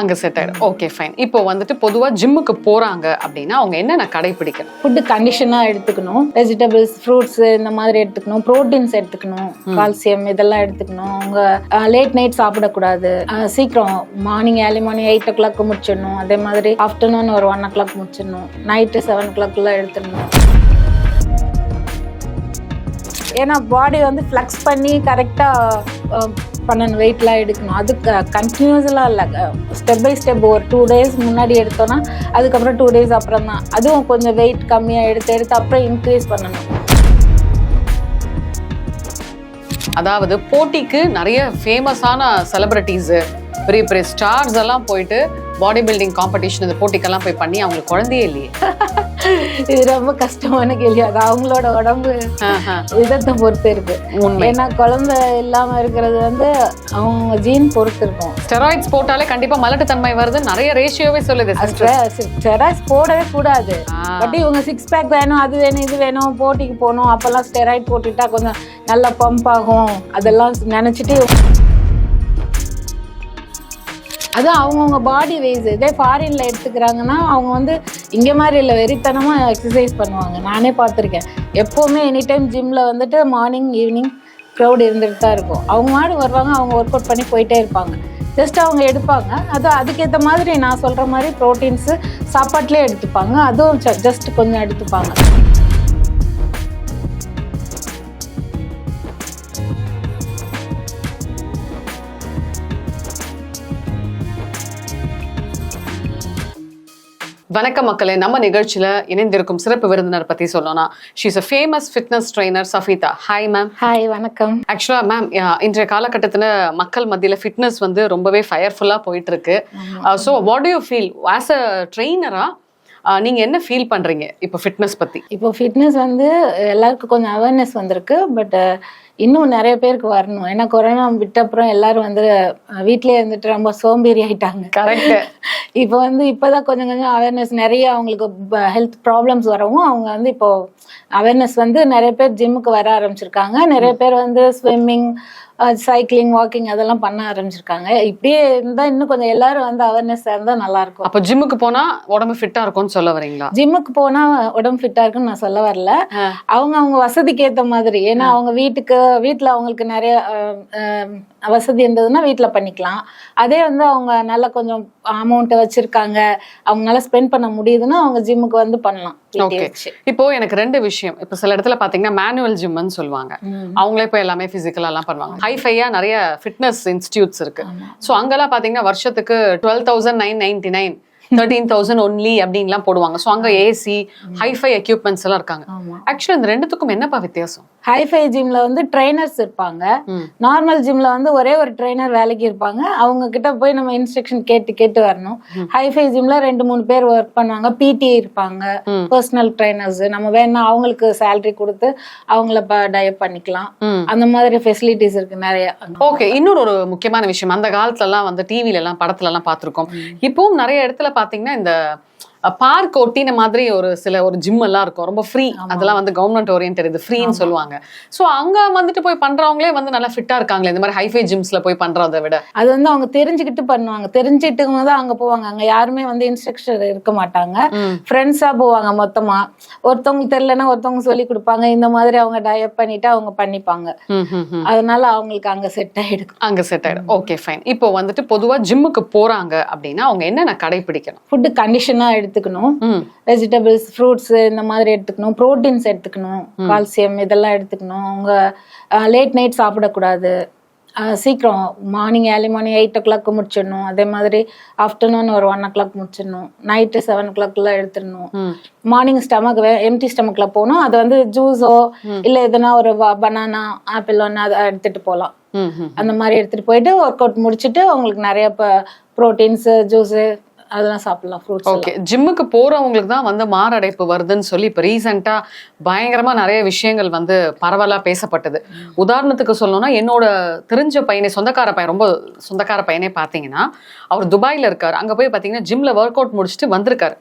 அங்க செட் ஆயிடும். Okay fine இப்போ வந்துட்டு பொதுவா ஜிம்முக்கு போறாங்க அப்படின்னா அவங்க என்னென்ன கடைபிடிக்கணும்? ஃபுட்டு கண்டிஷனாக எடுத்துக்கணும். வெஜிடபிள்ஸ் ஃப்ரூட்ஸ் இந்த மாதிரி எடுத்துக்கணும். ப்ரோட்டீன்ஸ் எடுத்துக்கணும். கால்சியம் இதெல்லாம் எடுத்துக்கணும். அவங்க லேட் நைட் சாப்பிடக்கூடாது. சீக்கிரம் morning early morning eight o'clock முடிச்சிடணும். அதே மாதிரி ஆஃப்டர்நூன் ஒரு ஒன் ஓ கிளாக் முடிச்சிடணும். நைட்டு செவன் ஓ கிளாக்லாம் எடுத்துடணும். ஏன்னா பாடி வந்து ஃப்ளெக்ஸ் பண்ணி கரெக்டாக பண்ணணும் வெயிட்லாம் எடுக்கணும். அது கண்டினியூஸ்லாம் இல்லை. ஸ்டெப் பை ஸ்டெப் ஒரு டூ டேஸ் முன்னாடி எடுத்தோன்னா அதுக்கப்புறம் டூ டேஸ் அப்புறம் தான். அதுவும் கொஞ்சம் வெயிட் கம்மியாக எடுத்து எடுத்து அப்புறம் இன்க்ரீஸ் பண்ணணும். அதாவது போட்டிக்கு நிறைய ஃபேமஸான செலிப்ரிட்டிஸு பெரிய பெரிய ஸ்டார்ஸ் எல்லாம் போயிட்டு பாடி பில்டிங் காம்படிஷன் இந்த போட்டிக்கெல்லாம் போய் பண்ணி அவங்களுக்கு குழந்தையே இல்லையே. இது ரொம்ப கஷ்டமான கேள்வி. அது அவங்களோட உடம்பு. விதத்தை பொறுத்து இருக்கு. ஏன்னா குழந்தை இல்லாமல் இருக்கிறது வந்து அவங்க ஜீன் பொறுத்து இருக்கும். ஸ்டெராய்ட்ஸ் போட்டாலே கண்டிப்பா மலட்டுத்தன்மை வருது. நிறைய ரேஷியோவே சொல்லுது. ஸ்டெராய்ட்ஸ் போடவே கூடாது. பட் இவங்க சிக்ஸ் பேக் வேணும் அது வேணும் இது வேணும் போட்டிக்கு போகணும் அப்போல்லாம் ஸ்டெராய்ட் போட்டுட்டா கொஞ்சம் நல்லா பம்ப் ஆகும். அதெல்லாம் நினச்சிட்டு அது அவங்கவுங்க பாடி வெய்ஸ் இதே ஃபாரின்ல எடுத்துக்கிறாங்கன்னா அவங்க வந்து இங்கே மாதிரி இல்லை வெறித்தனமாக எக்ஸசைஸ் பண்ணுவாங்க. நானே பார்த்துருக்கேன். எப்போவுமே எனி டைம் ஜிம்மில் வந்துட்டு மார்னிங் ஈவினிங் க்ரௌட் இருந்துட்டு தான் இருக்கும். அவங்க மாடு வருவாங்க அவங்க ஒர்க் அவுட் பண்ணி போயிட்டே இருப்பாங்க. ஜஸ்ட் அவங்க எடுப்பாங்க. அது அதுக்கேற்ற மாதிரி நான் சொல்கிற மாதிரி ப்ரோட்டீன்ஸு சாப்பாட்டிலே எடுத்துப்பாங்க. அதுவும் ஜஸ்ட் கொஞ்சம் எடுத்துப்பாங்க. வணக்கம் மக்களே நம்ம நிகழ்ச்சியில இணைந்திருக்கும் சிறப்பு விருந்தினர் பத்தி சொல்லணும்னா she's a famous fitness trainer Safitha. Hi ma'am hi வணக்கம். ஆக்சுவலா மேம் இன்றைய காலகட்டத்துல மக்கள் மத்தியில ஃபிட்னஸ் வந்து ரொம்பவே ஃபயர்ஃபுல்லா போயிட்டு இருக்கு so what you feel as a ட்ரெயினரா நீங்க என்ன ஃபீல் பண்றீங்க இப்போ ஃபிட்னஸ் பத்தி? இப்போ ஃபிட்னஸ் வந்து எல்லாருக்கும் கொஞ்சம் அவேர்னஸ் வந்திருக்கு பட் இன்னும் நிறைய பேருக்கு வரணும். ஏன்னா கொரோனா விட்ட அப்புறம் எல்லாரும் வந்து வீட்லயே இருந்துட்டு ரொம்ப சோம்பேறி ஆயிட்டாங்க. கரெக்ட் இப்போ வந்து இப்போதான் கொஞ்சம் கொஞ்சம் அவேர்னஸ் நிறைய அவங்களுக்கு ஹெல்த் ப்ராப்ளம்ஸ் வரவும் அவங்க வந்து இப்போ அவேர்னஸ் வந்து நிறைய பேர் ஜிம்முக்கு வர ஆரம்பிச்சிருக்காங்க. நிறைய பேர் வந்து ஸ்விம்மிங் சைக்கிளிங் வாக்கிங் அதெல்லாம் பண்ண ஆரம்பிச்சிருக்காங்க. இப்படியே இருந்தால் இன்னும் கொஞ்சம் எல்லாரும் வந்து அவேர்னஸ் இருந்தால் நல்லா இருக்கும். அப்போ ஜிம்முக்கு போனா உடம்பு ஃபிட்டா இருக்கும்னு சொல்ல வரீங்களா? ஜிம்முக்கு போனா உடம்பு ஃபிட்டா இருக்குன்னு நான் சொல்ல வரல. அவங்க அவங்க வசதிக்கு ஏத்த மாதிரி. ஏன்னா அவங்க வீட்டுக்கு வீட்ல அவங்களுக்கு நிறைய வசதி இருந்ததுன்னா வீட்ல பண்ணிக்கலாம். அதே வந்து அவங்க நல்லா கொஞ்சம் அமௌண்ட் வச்சிருக்காங்க. அவங்களால ஸ்பெண்ட் பண்ண முடியுதுன்னா அவங்க ஜிம்முக்கு வந்து பண்ணலாம். ஓகே. இப்போ எனக்கு ரெண்டு விஷயம். இப்போ சில இடத்துல பாத்தீங்கன்னா மேனுவல் ஜிம்னு சொல்லுவாங்க. அவங்களே இப்போ எல்லாமே பிசிக்கலா எல்லாம் பண்ணுவாங்க. ஹைஃபையா நிறைய ஃபிட்னஸ் இன்ஸ்டியூட்ஸ் இருக்கு. ஸோ அங்கெல்லாம் பாத்தீங்கன்னா வருஷத்துக்கு twelve thousand nine ninety nine thirteen thousand only அப்படின்லாம் போடுவாங்க. ஸோ அங்க ஏசி ஹைஃபை எக்யூப்மெண்ட்ஸ் எல்லாம் இருக்காங்க. ஆக்சுவலி இந்த ரெண்டுத்துக்கும் என்னப்பா வித்தியாசம்? ஹைஃபை ஜிம்ல வந்து ட்ரைனர்ஸ் இருப்பாங்க. நார்மல் ஜிம்ல வந்து ஒரே ஒரு ட்ரைனர் வேலைக்கு இருப்பாங்க. அவங்க கிட்ட போய் நம்ம இன்ஸ்ட்ரக்ஷன் கேட்டு கேட்டு வரணும். ஹைஃபை ஜிம்ல ரெண்டு மூணு பேர் ஒர்க் பண்ணுவாங்க. பிடி இருப்பாங்க. பர்சனல் ட்ரைனர்ஸ் நம்ம வேணா அவங்களுக்கு சேலரி கொடுத்து அவங்கள டயப் பண்ணிக்கலாம். அந்த மாதிரி ஃபெசிலிட்டிஸ் இருக்கு நிறைய. ஓகே இன்னொரு ஒரு முக்கியமான விஷயம். அந்த காலத்துல எல்லாம் வந்து டிவில எல்லாம் படத்துல எல்லாம் பார்த்திருக்கோம் இப்பவும் நிறைய இடத்துல பார்த்தீங்கன்னா இந்த பார்க் ஒட்டின மாதிரி ஒரு சில ஒரு ஜிம் எல்லாம் இருக்கும். ரொம்ப ஃப்ரீ அதெல்லாம் வந்து கவர்மெண்ட் ஓரியன்ட் இது ஃப்ரீன்னு சொல்லுவாங்க. சோ அங்க வந்துட்டு போய் பண்றவங்களே வந்து நல்லா ஃபிட்டா இருக்காங்களே. இந்த மாதிரி ஹைஃபை ஜிம்ஸ்ல போய் பண்றதை விட. அது வந்து அவங்க தெரிஞ்சுக்கிட்டு பண்ணுவாங்க. தெரிஞ்சுக்கிட்டு தான் அங்க போவாங்க. அங்க யாருமே வந்து இன்ஸ்ட்ரக்டர் இருக்க மாட்டாங்க. ஃப்ரெண்ட்ஸா போவாங்க மொத்தமா. ஒருத்தவங்களுக்கு தெரியலன்னா ஒருத்தவங்க சொல்லி கொடுப்பாங்க. இந்த மாதிரி அவங்க டயப் பண்ணிட்டு அவங்க பண்ணிப்பாங்க. அதனால அவங்களுக்கு அங்க செட் ஆயிடுக்கும் அங்க செட் ஆயிடும். ஓகே ஃபைன் இப்போ வந்துட்டு பொதுவா ஜிம்முக்கு போறாங்க அப்படின்னா அவங்க என்னென்ன கடைபிடிக்கணும் ஃபுட்டு கண்டிஷனா எடுத்துக்கணும். வெஜிடபிள்ஸ் ஃப்ரூட்ஸ் இந்த மாதிரி எடுத்துக்கணும். ப்ரோட்டீன்ஸ் எடுத்துக்கணும். கால்சியம் இதெல்லாம் எடுத்துக்கணும். அவங்க லேட் நைட் சாப்பிடக்கூடாது. சீக்கிரம் morning early morning eight o'clock முடிச்சிடணும். அதே மாதிரி ஆஃப்டர்நூன் ஒரு ஒன் ஓ கிளாக் முடிச்சிடணும். நைட்டு செவன் ஓ கிளாக்லாம் எடுத்துடணும். மார்னிங் ஸ்டமக் எம்டி ஸ்டமக்ல போகணும். அது வந்து ஜூஸோ இல்லை எதுனா ஒரு பனானா ஆப்பிள் ஒன்று அதை எடுத்துட்டு போகலாம். அந்த மாதிரி எடுத்துட்டு போயிட்டு ஒர்க் அவுட் முடிச்சுட்டு உங்களுக்கு நிறைய இப்போ ப்ரோட்டீன்ஸு ஜூஸு அதெல்லாம் சாப்பிடலாம் ஃப்ரூட்ஸ் ஓகே ஜிம்முக்கு போறவங்களுக்கு தான் வந்து மாரடைப்பு வருதுன்னு சொல்லி இப்போ ரீசெண்டா பயங்கரமா நிறைய விஷயங்கள் வந்து பரவலா பேசப்பட்டது. உதாரணத்துக்கு சொல்லணும்னா என்னோட தெரிஞ்ச பையனே சொந்தக்கார பையன் ரொம்ப சொந்தக்கார பையனே பாத்தீங்கன்னா அவர் துபாயில இருக்காரு. அங்க போய் பாத்தீங்கன்னா ஜிம்ல ஒர்க் அவுட் முடிச்சுட்டு வந்திருக்காரு.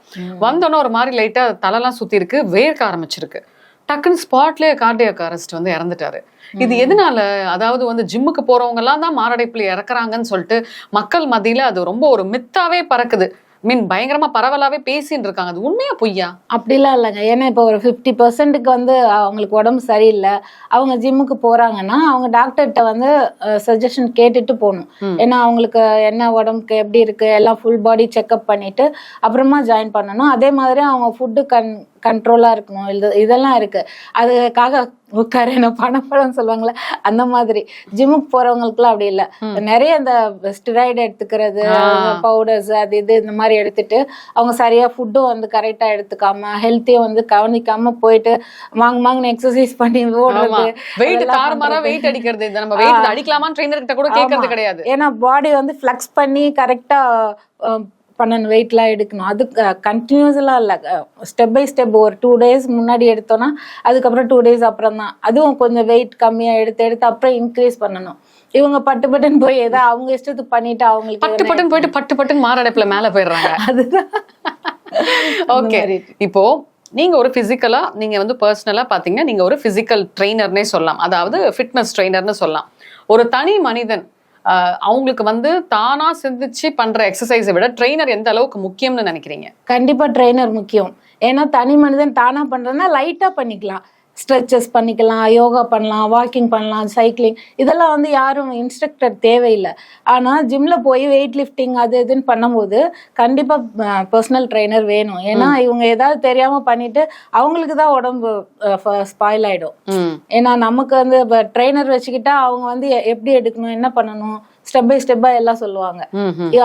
வந்தோன்னே ஒரு மாதிரி லைட்டா தலைலாம் சுத்தி இருக்கு வேர்க்க ஆரம்பிச்சிருக்கு. டக்குன்னு ஸ்பாட்லயே கார்டியாக் அரெஸ்ட் வந்து இறந்துட்டாரு. இது எதனால? அதாவது வந்து ஜிம்முக்கு போறவங்க எல்லாம் தான் மாரடைப்புல இறக்குறாங்கன்னு சொல்லிட்டு மக்கள் மத்தியில அது ரொம்ப ஒரு மித்தாவே பறக்குது. மீன் பயங்கரமா பரவலாவே பேசின்னு இருக்காங்க அது உண்மையா பொய்யா? அப்படிலாம் இல்லைங்க. ஏன்னா இப்போ ஒரு ஃபிஃப்டி பர்சன்ட்டுக்கு வந்து அவங்களுக்கு உடம்பு சரியில்லை. அவங்க ஜிம்முக்கு போறாங்கன்னா அவங்க டாக்டர்கிட்ட வந்து சஜஷன் கேட்டுட்டு போகணும். ஏன்னா அவங்களுக்கு என்ன உடம்புக்கு எப்படி இருக்கு எல்லாம் ஃபுல் பாடி செக்அப் பண்ணிட்டு அப்புறமா ஜாயின் பண்ணணும். அதே மாதிரி அவங்க ஃபுட்டு கன் கண்ட்ரோலா இருக்கணும். இது இதெல்லாம் இருக்கு. அதுக்காக உட்கார என்ன பணப்படம் சொல்லுவாங்கல்ல அந்த மாதிரி. ஜிம்முக்கு போறவங்களுக்குலாம் அப்படி இல்லை. நிறைய இந்த ஸ்டிராய்டு எடுத்துக்கிறது. பவுடர்ஸ் அது இது இந்த மாதிரி எடுத்துட்டு அவங்க சரியா ஃபுட்டும் வந்து கரெக்டா எடுத்துக்காம ஹெல்த்தையும் வந்து கவனிக்காம போயிட்டு வாங்க வாங்கன்னு எக்ஸசைஸ் பண்ணி ஓடுறது வெயிட் தாறுமாறா. வெயிட் அடிக்கிறது இந்த நம்ம வெயிட் அடிக்கலாமான்னு ட்ரெயினர் கிட்ட கூட கேட்கறது. கிடையாது. ஏன்னா பாடி வந்து ஃப்ளக்ஸ் பண்ணி கரெக்டா பண்ணணும் வெயிட்லாம் எடுக்கணும். அது கண்டினியூஸ்லாம் இல்லை. ஸ்டெப் பை ஸ்டெப் ஒரு டூ டேஸ் முன்னாடி எடுத்தோம்னா அதுக்கப்புறம் டூ டேஸ் அப்புறம் தான். அதுவும் கொஞ்சம் வெயிட் கம்மியாக எடுத்து எடுத்து அப்புறம் இன்க்ரீஸ் பண்ணணும். இவங்க பட்டு பட்டுன்னு போய் ஏதோ அவங்க இஷ்டத்துக்கு பண்ணிட்டு அவங்களுக்கு பட்டு பட்டுன்னு போயிட்டு பட்டு பட்டுன்னு மாரடைப்புல மேல போயிடுறாங்க. அதுதான். ஓகே. இப்போ நீங்க ஒரு பிசிக்கலா நீங்க வந்து பர்சனலா பாத்தீங்கன்னா நீங்க ஒரு பிசிக்கல் ட்ரெயினர்னே சொல்லலாம். அதாவது ஃபிட்னஸ் ட்ரெயினர்னு சொல்லலாம். ஒரு தனி மனிதன் அவங்களுக்கு வந்து தானா சிந்திச்சு பண்ற எக்ஸசைஸை விட ட்ரெயினர் எந்த அளவுக்கு முக்கியம்னு நினைக்கிறீங்க? கண்டிப்பா ட்ரெயினர் முக்கியம். ஏன்னா தனி மனிதன் தானா பண்றதுன்னா லைட்டா பண்ணிக்கலாம். ஸ்ட்ரெச்சஸ் பண்ணிக்கலாம் யோகா பண்ணலாம் வாக்கிங் பண்ணலாம் சைக்கிளிங். இதெல்லாம் வந்து யாரும் இன்ஸ்ட்ரக்டர் தேவையில்லை. ஆனா ஜிம்ல போய் வெயிட் லிஃப்டிங் அது இதுன்னு பண்ணும்போது கண்டிப்பா பர்சனல் ட்ரெயினர் வேணும். ஏன்னா இவங்க ஏதாவது தெரியாம பண்ணிட்டு அவங்களுக்கு தான் உடம்பு ஸ்பாயில் ஆயிடும். ம். ஏன்னா நமக்கு வந்து ட்ரெயினர் வச்சுக்கிட்டா அவங்க வந்து எப்படி எடுக்கணும் என்ன பண்ணணும் ஸ்டெப் பை ஸ்டெப்பா எல்லாம் சொல்லுவாங்க.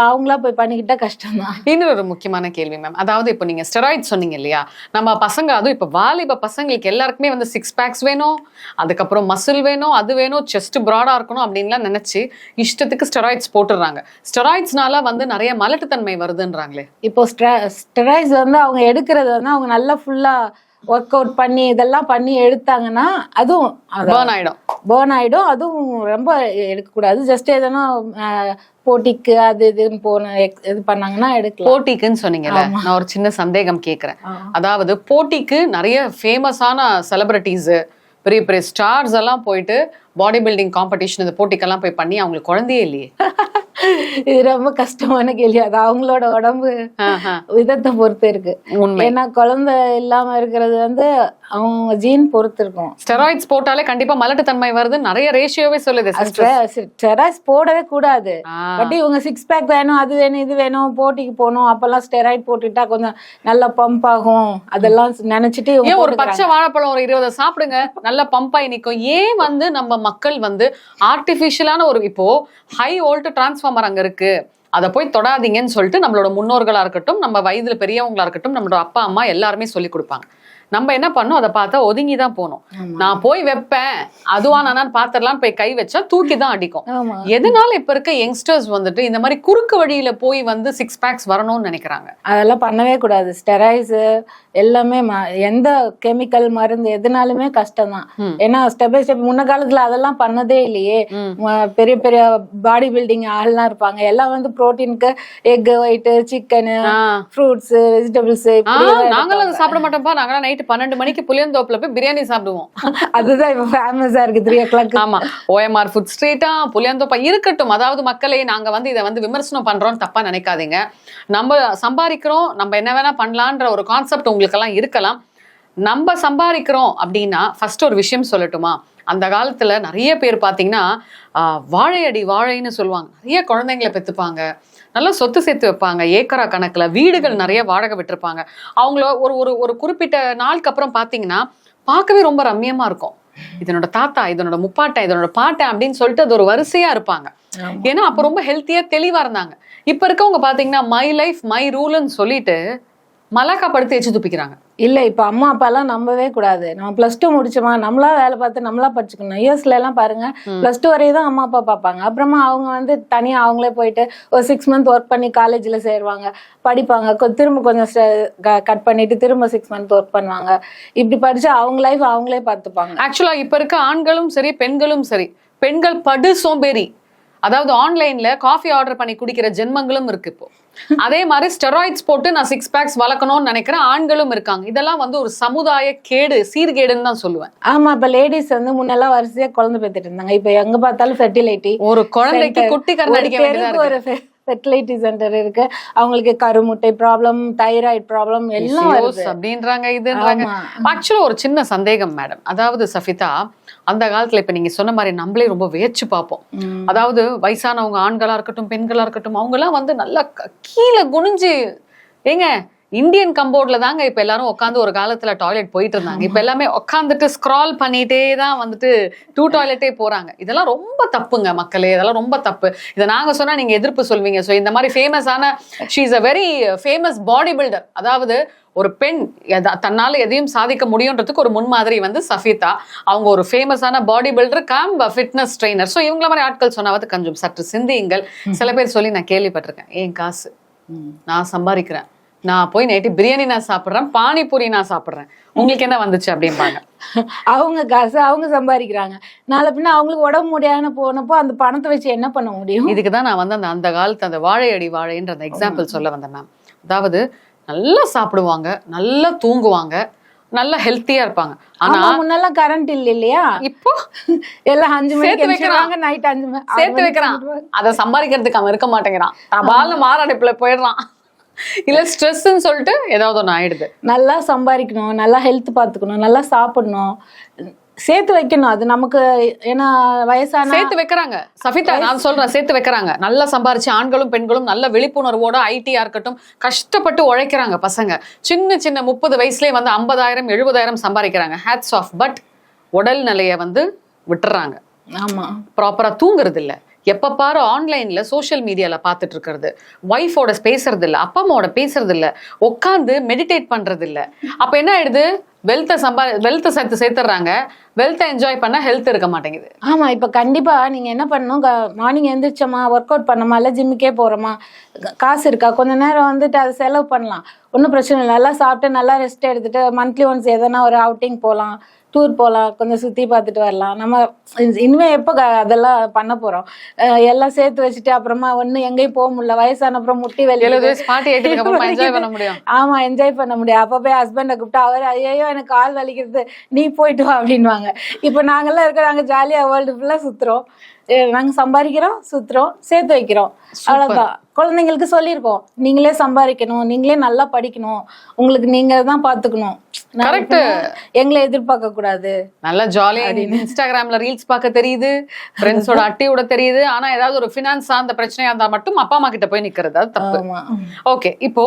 அவங்களா போய் பண்ணிக்கிட்டா கஷ்டம் தான் இன்னொரு ஒரு முக்கியமான கேள்வி மேம் அதாவது இப்போ நீங்க ஸ்டெராய்ட் சொன்னீங்க இல்லையா? நம்ம பசங்க அதுவும் இப்போ வாலிப பசங்களுக்கு எல்லாருக்குமே வந்து சிக்ஸ் பேக்ஸ் வேணும் அதுக்கப்புறம் மசில் வேணும் அது வேணும் செஸ்ட் ப்ராடா இருக்கணும் அப்படின்லாம் நினைச்சு இஷ்டத்துக்கு ஸ்டெராய்ட்ஸ் போட்டுடுறாங்க. ஸ்டெராய்ட்ஸ்னால வந்து நிறைய மலட்டுத்தன்மை வருதுன்றாங்களே. இப்போ ஸ்டெராய்ட்ஸ் வந்து அவங்க எடுக்கிறது வந்து அவங்க நல்லா ஃபுல்லா ஒர்க் அவுட் பண்ணி இதெல்லாம் பண்ணி எடுத்தாங்கன்னா அதுவும் பேர்ன் ஆயிடும். பேர்ன் ஆயிடும். அதுவும் ரொம்ப எடுக்கக்கூடாது. ஜஸ்ட் எதனா போட்டிக்கு அது இதுன்னு போன இது பண்ணாங்கன்னா எடுக்கலாம். போட்டிக்குன்னு சொன்னீங்கல்ல நான் ஒரு சின்ன சந்தேகம் கேட்கறேன். அதாவது போட்டிக்கு நிறைய ஃபேமஸான செலிபிரிட்டிஸ் பெரிய பெரிய ஸ்டார்ஸ் எல்லாம் போயிட்டு பாடி பில்டிங் காம்படிஷன் இந்த போட்டிக்கெல்லாம் போய் பண்ணி அவங்களுக்கு குழந்தையே இல்லையே. இது ரொம்ப கஷ்டமான கேள்வி. அது அவங்களோட உடம்பு. விதத்தை பொறுத்து இருக்கு. ஏன்னா குழந்தை இல்லாம இருக்கிறது வந்து அவங்க ஜீன் பொறுத்து இருக்கும். ஸ்டெராய்ட்ஸ் போட்டாலே கண்டிப்பா மலட்டுத்தன்மை வருது. நிறைய ரேஷியோவே சொல்லுது ஸ்டெராய்ட்ஸ் போடவே கூடாது. பட் இவங்க சிக்ஸ் பேக் வேணும் அது வேணும் இது வேணும் போட்டிக்கு போகணும். அப்பெல்லாம் ஸ்டெராய்ட் போட்டுட்டா கொஞ்சம் நல்லா பம்ப் ஆகும். அதெல்லாம் நினைச்சிட்டு ஏன் ஒரு. பச்சை வாழைப்பழம் ஒரு இருபதை சாப்பிடுங்க. நல்ல பம்பாய் நிக்கும். ஏன் வந்து நம்ம மக்கள் வந்து ஆர்டிபிஷியலான ஒரு இப்போ ஹை வோல்ட் டிரான்ஸ்ஃபார்மர் அங்க இருக்கு. அதை போய் தொடாதீங்கன்னு சொல்லிட்டு நம்மளோட முன்னோர்களா இருக்கட்டும் நம்ம வயதுல பெரியவங்களா இருக்கட்டும் நம்மளோட அப்பா அம்மா எல்லாருமே சொல்லி கொடுப்பாங்க. நம்ம என்ன பண்ணோம்? அதை பார்த்தா ஒதுங்கி தான் போனோம். நான் போய் வைப்பேன். அதுவா நானான்னு பாத்திரலாம் போய் கை வச்சா தூக்கி தான் அடிக்கும் எதனால இப்ப இருக்க யங்ஸ்டர்ஸ் வந்துட்டு இந்த மாதிரி குறுக்கு வழியில போய் வந்து சிக்ஸ் பேக்ஸ் வரணும்னு நினைக்கிறாங்க? அதெல்லாம் பண்ணவே கூடாது. ஸ்டெராய்ட்ஸ் எல்லாமே எந்த கெமிக்கல் மருந்து எதுனாலுமே கஷ்டம் தான். ஏன்னா ஸ்டெப் பை ஸ்டெப் முன்ன காலத்துல அதெல்லாம் பண்ணதே இல்லையே. பெரிய பெரிய பாடி பில்டிங் ஆள்லாம் இருப்பாங்க. எல்லாம் வந்து புரோட்டீனுக்கு egg white chicken. Fruits vegetables நாங்களும் சாப்பிட மாட்டோம்ப்பா. நாங்களாம் நைட்டு பன்னெண்டு மணிக்கு புளியந்தோப்புல போய் பிரியாணி சாப்பிடுவோம். அதுதான் இப்ப ஃபேமஸா இருக்கு த்ரீ ஓ கிளாக் ஆமா ஓஎம்ஆர் ஃபுட் ஸ்ட்ரீட்டா புளியந்தோப்பா இருக்கட்டும். அதாவது மக்களே நாங்க வந்து இதை வந்து விமர்சனம் பண்றோம்னு தப்பா நினைக்காதீங்க. நம்ம சம்பாதிக்கிறோம் நம்ம என்ன வேணா பண்ணலான்ற ஒரு கான்செப்ட் உங்களுக்கெல்லாம் இருக்கலாம். நம்ம சம்பாதிக்கிறோம் அப்படின்னா ஃபர்ஸ்ட் ஒரு விஷயம் சொல்லட்டுமா? அந்த காலத்துல நிறைய பேர் பாத்தீங்கன்னா ஆஹ், வாழையடி வாழைன்னு சொல்லுவாங்க. நிறைய குழந்தைங்களை பெத்துப்பாங்க. நல்லா சொத்து சேர்த்து வைப்பாங்க. ஏக்கரா கணக்குல வீடுகள் நிறைய வாடகை விட்டிருப்பாங்க. அவங்கள ஒரு ஒரு ஒரு குறிப்பிட்ட நாளுக்கு அப்புறம் பாத்தீங்கன்னா பார்க்கவே ரொம்ப ரம்மியமா இருக்கும். இதனோட தாத்தா இதனோட முப்பாட்டன் இதனோட பாட்டன் அப்படின்னு சொல்லிட்டு அது ஒரு வரிசையா இருப்பாங்க. ஏன்னா அப்ப ரொம்ப ஹெல்த்தியா தெளிவா இருந்தாங்க. இப்ப இருக்கவங்க பாத்தீங்கன்னா மை லைஃப் மை ரூல்னு சொல்லிட்டு மலாக்கா படுத்து எச்சு துப்பிக்கிறாங்க. இல்ல இப்ப அம்மா அப்பா எல்லாம் நம்பவே கூடாது. நம்ம பிளஸ் டூ முடிச்சோமா நம்மளா வேலை பார்த்து நம்மளா படிச்சுக்கணும். யூஎஸ்ல எல்லாம் பாருங்க பிளஸ் டூ வரையும் தான் அம்மா அப்பா பார்ப்பாங்க. அப்புறமா அவங்க வந்து தனியா அவங்களே போயிட்டு ஒரு சிக்ஸ் மந்த் ஒர்க் பண்ணி காலேஜ்ல சேருவாங்க. படிப்பாங்க. திரும்ப கொஞ்சம் கட் பண்ணிட்டு திரும்ப சிக்ஸ் மந்த் ஒர்க் பண்ணுவாங்க. இப்படி படிச்சு அவங்க லைஃப் அவங்களே பார்த்துப்பாங்க. ஆக்சுவலா இப்ப இருக்க ஆண்களும் சரி பெண்களும் சரி பெண்கள் படு சோம்பேறி. அதாவது ஆன்லைன்ல காஃபி ஆர்டர் பண்ணி குடிக்கிற ஜென்மங்களும் இருக்கு இப்போ. அதே மாதிரி ஸ்டெராய்ட்ஸ் போட்டு நான் சிக்ஸ் பேக்ஸ் வளர்க்கணும்னு நினைக்கிறேன். ஆண்களும் இருக்காங்க. இதெல்லாம் வந்து ஒரு சமுதாய கேடு சீர்கேடுன்னு தான் சொல்லுவேன். ஆமா இப்ப லேடிஸ் வந்து முன்னெல்லாம் வரிசையா குழந்தை பெத்துட்டு இருந்தாங்க. இப்ப எங்க பார்த்தாலும் ஃபெர்டிலிட்டி ஒரு குழந்தைக்கு குட்டி கண்ணு அடிக்க வேண்டியதா இருக்கு ஒரு ஃபெர்டிலிட்டி சென்டர் இருக்கு. அவங்களுக்கு கருமுட்டை ப்ராப்ளம் தைராய்டு ப்ராப்ளம் எல்லாம் அப்படின்றாங்க இதுன்றாங்க. ஆக்சுவலா ஒரு சின்ன சந்தேகம் மேடம் அதாவது சஃபிதா அந்த காலத்துல இப்ப நீங்க சொன்ன மாதிரி நம்மளே ரொம்ப வியச்சு பார்ப்போம். அதாவது வயசானவங்க ஆண்களா இருக்கட்டும் பெண்களா இருக்கட்டும் அவங்க எல்லாம் வந்து நல்லா கீழே குனிஞ்சு ஏங்க இந்தியன் கம்போர்ட்ல தாங்க இப்ப எல்லாரும் உட்காந்து ஒரு காலத்துல டாய்லெட் போயிட்டு இருந்தாங்க இப்ப எல்லாமே உட்காந்துட்டு ஸ்க்ரால் பண்ணிட்டே தான் வந்துட்டு டூ டாய்லெட்டே போறாங்க. இதெல்லாம் ரொம்ப தப்புங்க மக்களே. இதெல்லாம் ரொம்ப தப்பு. இதை நாங்க சொன்னா நீங்க எதிர்ப்பு சொல்வீங்க. ஸோ இந்த மாதிரி ஃபேமஸான she is a very famous body builder அதாவது ஒரு பெண் தன்னால எதையும் சாதிக்க முடியுன்றதுக்கு ஒரு முன்மாதிரி வந்து சஃபிதா. அவங்க ஒரு ஃபேமஸான body builder cum fitness trainer so இவங்கள மாதிரி ஆட்கள் சொன்னாவது கொஞ்சம் சற்று சிந்தியுங்கள். சில பேர் சொல்லி நான் கேள்விப்பட்டிருக்கேன். ஏன் காசு. நான் சம்பாதிக்கிறேன். நான் போய் நைட்டு பிரியாணி நான் சாப்பிட்றேன் பானிபூரி நான் சாப்பிட்றேன். உங்களுக்கு என்ன வந்துச்சு அப்படிம்பாங்க? அவங்க காசு அவங்க சம்பாதிக்கிறாங்க. நாளை பின்ன அவங்களுக்கு உடம்பு முடியாம போனப்போ அந்த பணத்தை வச்சு என்ன பண்ண முடியும்? இதுக்கு தான் நான் வந்து அந்த அந்த காலத்து அந்த வாழையடி வாழைன்ற அந்த எக்ஸாம்பிள் சொல்ல வந்தேன் மேம் அதாவது நல்லா சாப்பிடுவாங்க நல்லா தூங்குவாங்க நல்லா ஹெல்த்தியா இருப்பாங்க. ஆனா முன்னெல்லாம் கரண்ட் இல்ல இல்லையா? இப்போ எல்லாம் அஞ்சு மணிக்கு சேர்த்து. எந்திரிச்சிருவாங்க நைட் அஞ்சு மணி சேர்த்து வைக்கிறான். அதை சம்பாதிக்கிறதுக்கு அவன் இருக்க மாட்டேங்கிறான். தபால்னு மாரடைப்புல போயிடுறான். இல்ல ஸ்ட்ரெஸ்ன்னு சொல்லிட்டு ஏதாவது ஒண்ணு ஆயிடுது. நல்லா சம்பாதிக்கணும் நல்லா ஹெல்த் பார்த்துக்கணும் நல்லா சாப்பிடணும். சேர்த்து வைக்கணும். அது நமக்கு ஏன்னா வயசான சேர்த்து வைக்கிறாங்க. சஃபிதா நான் சொல்றேன் சேர்த்து வைக்கிறாங்க. நல்லா சம்பாரிச்சு ஆண்களும் பெண்களும் நல்ல விழிப்புணர்வோட ஐடியா இருக்கட்டும் கஷ்டப்பட்டு உழைக்கிறாங்க பசங்க. சின்ன சின்ன முப்பது வயசுலயே வந்து ஐம்பதாயிரம் எழுபதாயிரம் சம்பாதிக்கிறாங்க. ஹேட்ஸ் ஆஃப் பட் உடல் நிலையை வந்து விட்டுறாங்க. ஆமா. ப்ராப்பரா தூங்குறது இல்ல எப்ப பாரு ஆன்லைன்ல சோஷியல் மீடியால பார்த்துட்டு இருக்கிறது. ஒய்ஃபோட பேசுறது இல்ல அப்பா அம்மாவோட பேசுறது இல்ல உட்காந்து மெடிடேட் பண்றது இல்ல அப்ப என்ன ஆயிடுது? வெல்த்தை சம்பா வெல்த்தை சேர்த்து சேர்த்துறாங்க வெல்த்தை என்ஜாய் பண்ண ஹெல்த் இருக்க மாட்டேங்குது. ஆமா இப்ப கண்டிப்பா நீங்க என்ன பண்ணணும்? மார்னிங் எந்திரிச்சோமா ஒர்க் அவுட் பண்ணோமா இல்ல ஜிம்முக்கே போறோமா? காசு இருக்கா? கொஞ்ச நேரம் வந்துட்டு அதை செலவு பண்ணலாம். ஒன்றும் பிரச்சனை இல்லை. நல்லா சாப்பிட்டு நல்லா ரெஸ்ட் எடுத்துட்டு மந்த்லி ஒன்ஸ் எதனா ஒரு அவுட்டிங் போகலாம் டூர் போகலாம் கொஞ்சம் சுற்றி பார்த்துட்டு வரலாம். நம்ம இ- இனிமே எப்போ அதெல்லாம் பண்ண போகிறோம் எல்லாம் சேர்த்து வச்சுட்டு அப்புறமா ஒன்றும் எங்கேயும் போக முடியல. வயசான அப்புறம் முட்டி வெளியே வயசு பாட்டி எயிட்டுக்கு அப்புறமா என்ஜாய் பண்ண முடியும். ஆமா என்ஜாய் பண்ண முடியும். அப்ப போய் ஹஸ்பண்டை கூப்பிட்டு அவர் ஐயோ எனக்கு கால் வலிக்கிறது நீ போயிட்டு வா அப்படின்வாங்க இப்போ நாங்கெல்லாம் இருக்க நாங்க ஜாலியா வேர்ல்டு ஃபுல்லா சுத்துறோம். நாங்க சம்பாதிக்கிறோம் சுத்துறோம் சேர்த்து வைக்கிறோம். அவ்வளவுதான். குழந்தைங்களுக்கு சொல்லியிருக்கோம். நீங்களே சம்பாதிக்கணும் நீங்களே நல்லா படிக்கணும். உங்களுக்கு நீங்க தான் பாத்துக்கணும் Correct. எங்களை எதிர்பார்க்க கூடாது. நல்லா ஜாலியா இன்ஸ்டாகிராம்ல ரீல்ஸ் பார்க்க தெரியுது. ஃப்ரெண்ட்ஸோட அட்டையோட தெரியுது. ஆனா ஏதாவது ஒரு ஃபினான்ஸ் சார்ந்த பிரச்சனையா இருந்தா மட்டும் அப்பா அம்மா கிட்ட போய் நிக்கிறது. அது தப்பு. ஓகே இப்போ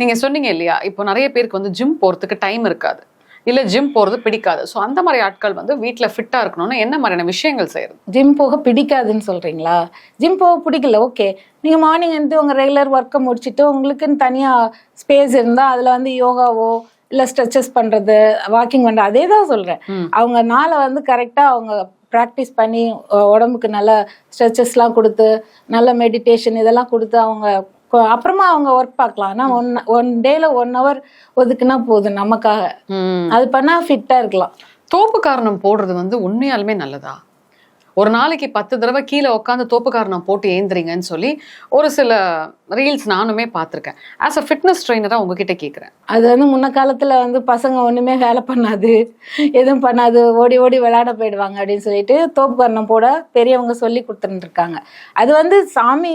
நீங்க சொன்னீங்க இல்லையா? இப்போ நிறைய பேருக்கு வந்து ஜிம் போறதுக்கு டைம் இருக்காது. இல்ல ஜிம் போறது பிடிக்காது. சோ அந்த மாதிரி ஆட்கள் வந்து வீட்ல ஃபிட்டா இருக்கணும்னு என்ன மாதிரியான விஷயங்கள் செய்யறது? ஜிம் போக பிடிக்காதுன்னு சொல்றீங்களா? ஜிம் போக பிடிக்கல ஓகே நீங்க மார்னிங் வந்து உங்க ரெகுலர் ஒர்க்கை முடிச்சுட்டு உங்களுக்குன்னு தனியா ஸ்பேஸ் இருந்தா அதுல வந்து யோகாவோ இல்ல ஸ்ட்ரெச்சஸ் பண்றது வாக்கிங் பண்றது அதே தான் சொல்றேன். ம். அவங்க நாளை வந்து கரெக்டா அவங்க ப்ராக்டிஸ் பண்ணி உடம்புக்கு நல்ல ஸ்ட்ரெச்சஸ்லாம் கொடுத்து நல்ல மெடிடேஷன் இதெல்லாம் கொடுத்து அவங்க அப்புறமா அவங்க ஒர்க் பார்க்கலாம். ஆனா ஒன் ஒன் டேல ஒன் ஹவர் ஒதுக்குனா போதும் நமக்காக. அது பண்ணா ஃபிட்டா இருக்கலாம். தோப்பு காரணம் போடுறது வந்து உண்மையாலுமே நல்லதா? ஒரு நாளைக்கு பத்து தடவை கீழே உட்காந்து தோப்பு காரணம் போட்டு ஏந்திரிங்கன்னு சொல்லி ஒரு சில ரீல்ஸ் நானுமே பார்த்திருக்கேன். ஆஸ் அ ஃபிட்னஸ் ட்ரைனரா உங்ககிட்ட கேக்குறேன். அது வந்து முன்ன காலத்துல வந்து பசங்க ஒண்ணுமே வேலை பண்ணாது எதுவும் பண்ணாது ஓடி ஓடி விளையாட போயிடுவாங்க அப்படின்னு சொல்லிட்டு தோப்பு கரணம் போட பெரியவங்க சொல்லி கொடுத்துட்டு இருக்காங்க அது வந்து சாமி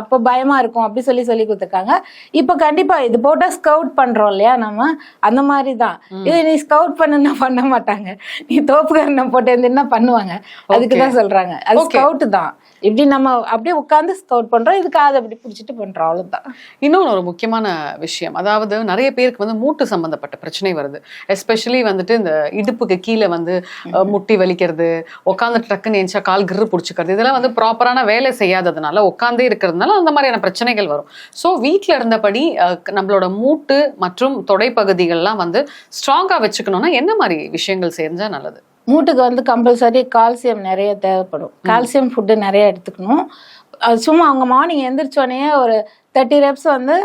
அப்ப பயமா இருக்கும் அப்படி சொல்லி சொல்லி கொடுத்துருக்காங்க. இப்ப கண்டிப்பா இது போட்டா ஸ்கவுட் பண்றோம் இல்லையா நம்ம? அந்த மாதிரி தான் இது நீ ஸ்கவுட் பண்ணுன்னா பண்ண மாட்டாங்க. நீ தோப்பு கரணம் போட்டு இருந்தீங்கன்னா பண்ணுவாங்க? அதுக்கு தான் சொல்றாங்க. அது. ஸ்கவுட் தான். இப்படி நம்ம அப்படியே உட்காந்து ஸ்கவுட் பண்றோம். இதுக்கு அதை அப்படி பிடிச்சிட்டு பண்றோம். அவ்வளவுதான். இன்னொன்று ஒரு முக்கியமான விஷயம். அதாவது நிறைய பேருக்கு வந்து மூட்டு சம்பந்தப்பட்ட பிரச்சனை வருது. எஸ்பெஷலி வந்துட்டு இந்த இடுப்புக்கு கீழே வந்து முட்டி வலிக்கிறது உட்காந்து டக்குன்னு எஞ்சா கால் கிரு பிடிச்சிக்கிறது இதெல்லாம் வந்து ப்ராப்பரான வேலை செய்யாததுனால உட்காந்தே இருக்கிறதுனால அந்த மாதிரியான பிரச்சனைகள் வரும். ஸோ வீட்டில் இருந்தபடி நம்மளோட மூட்டு மற்றும் தொடைப்பகுதிகள்லாம் வந்து ஸ்ட்ராங்காக வச்சுக்கணும்னா என்ன மாதிரி விஷயங்கள் செஞ்சா நல்லது? மூட்டுக்கு வந்து கம்பல்சரி கால்சியம் நிறைய தேவைப்படும். கால்சியம் ஃபுட்டு நிறைய எடுத்துக்கணும். அது சும்மா அவங்க மார்னிங் எந்திரிச்சோடனே ஒரு தேர்ட்டி ரெப்ஸ் வந்து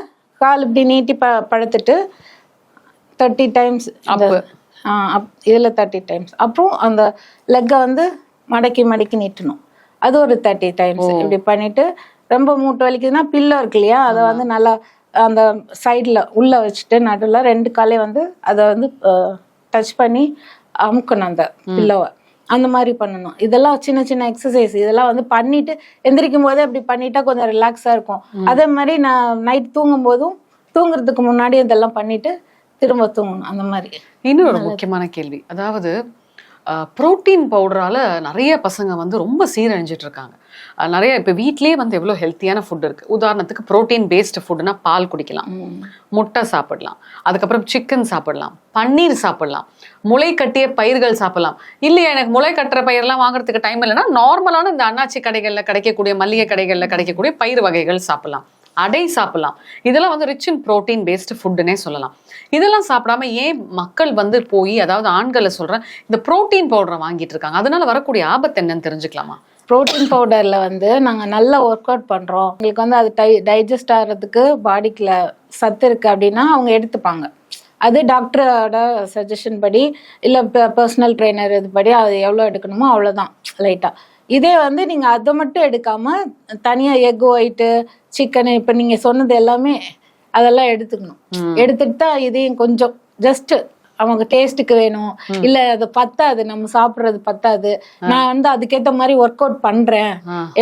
கால் இப்படி நீட்டி ப படுத்துட்டு தேர்ட்டி டைம்ஸ் Up. இதில் தேர்ட்டி டைம்ஸ் அப்புறம் அந்த லெக்கை வந்து மடக்கி மடக்கி நீட்டணும். அது ஒரு தேர்ட்டி டைம்ஸ் இப்படி பண்ணிட்டு ரொம்ப மூட்டு வலிக்குதுன்னா பில்லோ இருக்கு இல்லையா அதை வந்து நல்லா அந்த சைடில் உள்ள வச்சுட்டு நடுவில் ரெண்டு காலையும் வந்து அதை வந்து டச் பண்ணி அமுக்கணும் அந்த பில்லோவை அந்த மாதிரி பண்ணணும். இதெல்லாம் சின்ன சின்ன எக்ஸசைஸ் இதெல்லாம் வந்து பண்ணிட்டு எந்திரிக்கும் போதே அப்படி பண்ணிட்டா கொஞ்சம் ரிலாக்ஸாக இருக்கும். அதே மாதிரி நான் நைட் தூங்கும் போதும் தூங்குறதுக்கு முன்னாடி இதெல்லாம் பண்ணிட்டு திரும்ப தூங்கணும். அந்த மாதிரி. இன்னொரு முக்கியமான கேள்வி. அதாவது புரோட்டீன் பவுடரால நிறைய பசங்க வந்து ரொம்ப சீரழிஞ்சிட்டு இருக்காங்க. நிறைய இப்போ வீட்லயே வந்து எவ்வளோ ஹெல்த்தியான ஃபுட் இருக்கு. உதாரணத்துக்கு புரோட்டீன் பேஸ்டு ஃபுட்னா பால் குடிக்கலாம். முட்டை சாப்பிடலாம். அதுக்கப்புறம் சிக்கன் சாப்பிடலாம். பன்னீர் சாப்பிடலாம். முளை கட்டிய பயிர்கள் சாப்பிடலாம். இல்லையா எனக்கு முளை கட்டுற பயிரெல்லாம் வாங்குறதுக்கு டைம் இல்லைன்னா நார்மலான இந்த அண்ணாச்சி கடைகளில் கிடைக்கக்கூடிய மல்லிகை கடைகளில் கிடைக்கக்கூடிய பயிர் வகைகள் சாப்பிடலாம். அடை சாப்பிடலாம். இதெல்லாம் வந்து ரிச் இன் ப்ரோட்டீன் பேஸ்டு ஃபுட்டுன்னே சொல்லலாம். இதெல்லாம் சாப்பிடாம ஏன் மக்கள் வந்து போய் அதாவது ஆண்களை சொல்றேன் இந்த புரோட்டீன் பவுடரை வாங்கிட்டு இருக்காங்க. அதனால வரக்கூடிய ஆபத்து என்னன்னு தெரிஞ்சுக்கலாமா? ப்ரோட்டீன் பவுடரில் வந்து நாங்கள் நல்லா ஒர்க் அவுட் பண்ணுறோம் உங்களுக்கு வந்து அது டை டைஜஸ்ட் ஆகிறதுக்கு பாடிக்குள்ள சத்து இருக்குது அப்படின்னா அவங்க எடுத்துப்பாங்க. அது டாக்டரோட சஜஷன் படி இல்லை பர்சனல் ட்ரைனர் இது படி அது எவ்வளோ எடுக்கணுமோ அவ்வளோதான் லைட்டாக இதே வந்து நீங்கள் அதை மட்டும் எடுக்காமல் தனியாக எக் ஒயிட்டு சிக்கனு இப்போ நீங்கள் சொன்னது எல்லாமே அதெல்லாம் எடுத்துக்கணும். எடுத்துட்டு தான் இதையும் கொஞ்சம் ஜஸ்ட் அவங்க டேஸ்ட்டுக்கு வேணும். இல்ல அது பத்தாது. நம்ம சாப்பிடுறது பத்தாது. நான் வந்து அதுக்கேத்த மாதிரி ஒர்க் அவுட் பண்றேன்.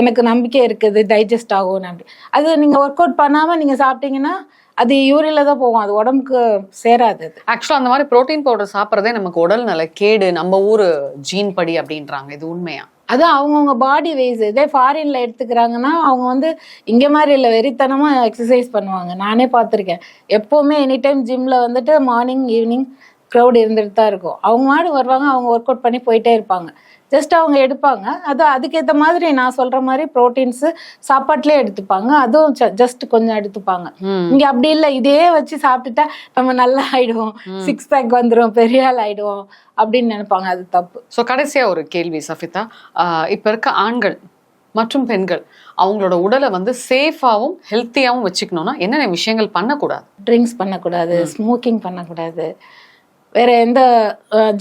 எனக்கு நம்பிக்கை இருக்குது டைஜஸ்ட் ஆகும் அப்படி அது நீங்க ஒர்க் அவுட் பண்ணாம நீங்க சாப்பிட்டீங்கன்னா அது யூரின்ல தான் போகும். அது உடம்புக்கு சேராது ஆக்சுவலா அந்த மாதிரி புரோட்டீன் பவுடர் சாப்பிட்றதே நமக்கு உடல் நல கேடு. நம்ம ஊரு ஜீன் படி அப்படின்றாங்க. இது உண்மையா? அது அவங்கவுங்க பாடி வைஸ் இதே ஃபாரின்ல எடுத்துக்கிறாங்கன்னா அவங்க வந்து இங்க மாதிரி இல்லை வெறித்தனமா எக்ஸசைஸ் பண்ணுவாங்க. நானே பார்த்துருக்கேன். எப்பவுமே எனி டைம் ஜிம்ல வந்துட்டு மார்னிங் ஈவினிங் க்ரௌட் இருந்துட்டு தான் இருக்கும். அவங்க மாடு வருவாங்க அவங்க ஒர்க் அவுட் பண்ணி போயிட்டே இருப்பாங்க. ஜஸ்ட் அவங்க எடுப்பாங்க. அது அதுக்கேற்ற மாதிரி நான் சொல்ற மாதிரி ப்ரோட்டீன்ஸ் சாப்பாட்டுலேயே எடுத்துப்பாங்க. அதுவும் ஜஸ்ட் கொஞ்சம் எடுத்துப்பாங்க. இங்க அப்படி இல்லை. இதே வச்சு சாப்பிட்டுட்டா நம்ம நல்லா ஆயிடுவோம். சிக்ஸ் பேக் வந்துரும். பெரிய ஆள் ஆயிடுவோம் அப்படின்னு நினைப்பாங்க. அது தப்பு. ஸோ கடைசியா ஒரு கேள்வி சஃபிதா. இப்ப இருக்க ஆண்கள் மற்றும் பெண்கள் அவங்களோட உடலை வந்து சேஃபாவும் ஹெல்த்தியாவும் வச்சுக்கணும்னா என்னென்ன விஷயங்கள் பண்ணக்கூடாது? ட்ரிங்க்ஸ் பண்ணக்கூடாது ஸ்மோக்கிங் பண்ணக்கூடாது வேற எந்த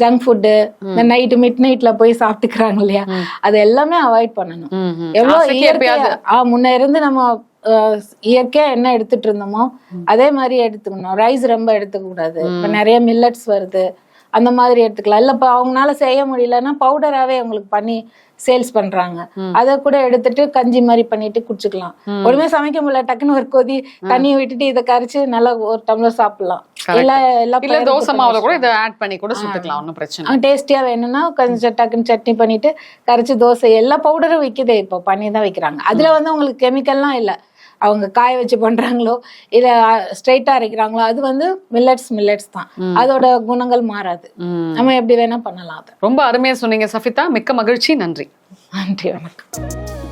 ஜங்க் ஃபுட்டு இந்த நைட்டு மிட் நைட்ல போய் சாப்பிட்டுக்கிறாங்க இல்லையா? அது எல்லாமே அவாய்ட் பண்ணணும். எவ்வளவு இயற்கையா முன்ன இருந்து நம்ம இயற்கையா என்ன எடுத்துட்டு இருந்தோமோ அதே மாதிரி எடுத்துக்கணும். ரைஸ் ரொம்ப எடுத்துக்க கூடாது இப்ப நிறைய மில்லட்ஸ் வருது. அந்த மாதிரி எடுத்துக்கலாம். இல்ல இப்ப அவங்களால செய்ய முடியலன்னா பவுடராவே அவங்களுக்கு பண்ணி சேல்ஸ் பண்றாங்க. அதை கூட எடுத்துட்டு கஞ்சி மாதிரி பண்ணிட்டு குடிச்சுக்கலாம். ஒண்ணுமே சமைக்க முடியல. டக்குன்னு ஒரு கொதி தண்ணியை விட்டுட்டு இதை கரைச்சு நல்லா ஒரு டம்ளர் சாப்பிடலாம். எல்லா இல்ல தோசை மாவுல கூட இதை ஆட் பண்ணி கூட சுட்டுக்கலாம் ஒன்றும் பிரச்சனை டேஸ்டியா வேணும்னா கொஞ்சம் டக்குன்னு சட்னி பண்ணிட்டு கரைச்சு தோசை எல்லா பவுடரும் விக்குதே இப்போ பண்ணி தான் வைக்கிறாங்க. அதுல வந்து உங்களுக்கு கெமிக்கல்லாம் இல்ல. அவங்க காய வச்சு பண்றாங்களோ இல்ல ஸ்ட்ரைட்டா அரைக்கிறாங்களோ அது வந்து மில்லட்ஸ் மில்லட்ஸ் தான். அதோட குணங்கள் மாறாது. நம்ம எப்படி வேணா பண்ணலாம் அதை. ரொம்ப அருமையா சொன்னீங்க சஃபிதா. மிக்க மகிழ்ச்சி நன்றி. நன்றி வணக்கம்.